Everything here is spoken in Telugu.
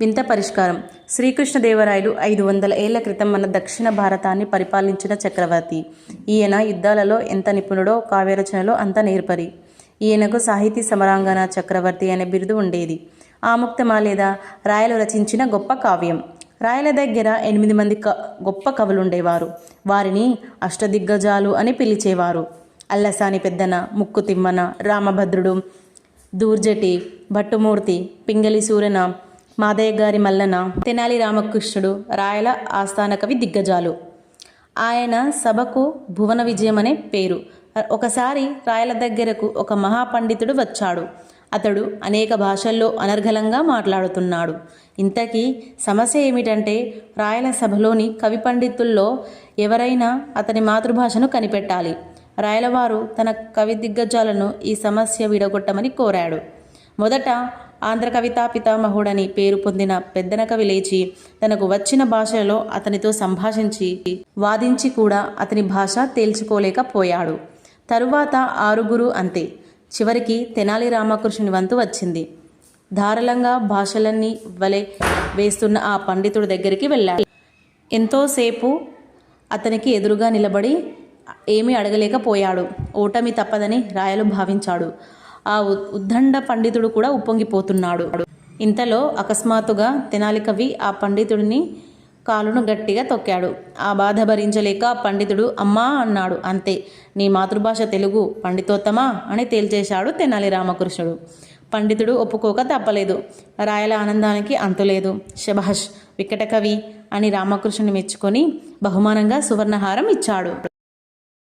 వింత పరిష్కారం. శ్రీకృష్ణదేవరాయలు ఐదు వందల ఏళ్ళ క్రితం మన దక్షిణ భారతాన్ని పరిపాలించిన చక్రవర్తి. ఈయన యుద్ధాలలో ఎంత నిపుణుడో కావ్యరచనలో అంత నేర్పరి. ఈయనకు సాహితీ సమరాంగణ చక్రవర్తి అనే బిరుదు ఉండేది. ఆముక్తమా లేదా? రాయలు రచించిన గొప్ప కావ్యం. రాయల దగ్గర ఎనిమిది మంది క గొప్ప కవులుండేవారు వారిని అష్టదిగ్గజాలు అని పిలిచేవారు. అల్లసాని పెద్దన ముక్కు తిమ్మన రామభద్రుడు దూర్జటి భట్టుమూర్తి పింగళి సూరన మాదయ్య గారి మల్లన తెనాలి రామకృష్ణుడు రాయల ఆస్థాన కవి దిగ్గజాలు. ఆయన సభకు భువన విజయం అనే పేరు. ఒకసారి రాయల దగ్గరకు ఒక మహాపండితుడు వచ్చాడు. అతడు అనేక భాషల్లో అనర్ఘలంగా మాట్లాడుతున్నాడు. ఇంతకీ సమస్య ఏమిటంటే రాయల సభలోని కవి పండితుల్లో ఎవరైనా అతని మాతృభాషను కనిపెట్టాలి. రాయలవారు తన కవి దిగ్గజాలను ఈ సమస్య విడగొట్టమని కోరాడు. మొదట ఆంధ్ర కవితా పితామహుడని పేరు పొందిన పెద్దన కవి లేచి తనకు వచ్చిన భాషలో అతనితో సంభాషించి వాదించి కూడా అతని భాష తేల్చుకోలేకపోయాడు. తరువాత ఆరుగురు అంతే. చివరికి తెనాలి రామకృష్ణుని వంతు వచ్చింది. ధారళంగా భాషలన్నీ వలె వేస్తున్న ఆ పండితుడి దగ్గరికి వెళ్ళాడు. ఎంతోసేపు అతనికి ఎదురుగా నిలబడి ఏమీ అడగలేకపోయాడు. ఓటమి తప్పదని రాయలు భావించాడు. ఆ ఉద్దండ పండితుడు కూడా ఉప్పొంగిపోతున్నాడు. ఇంతలో అకస్మాత్తుగా తెనాలి కవి ఆ పండితుడిని కాలును గట్టిగా తొక్కాడు. ఆ బాధ భరించలేక పండితుడు అమ్మా అన్నాడు. అంతే నీ మాతృభాష తెలుగు పండితోత్తమా అని తేల్చేశాడు తెనాలి రామకృష్ణుడు. పండితుడు ఒప్పుకోక తప్పలేదు. రాయల ఆనందానికి అంతులేదు. శభాష్ వికట కవి అని రామకృష్ణుని మెచ్చుకొని బహుమానంగా సువర్ణహారం ఇచ్చాడు.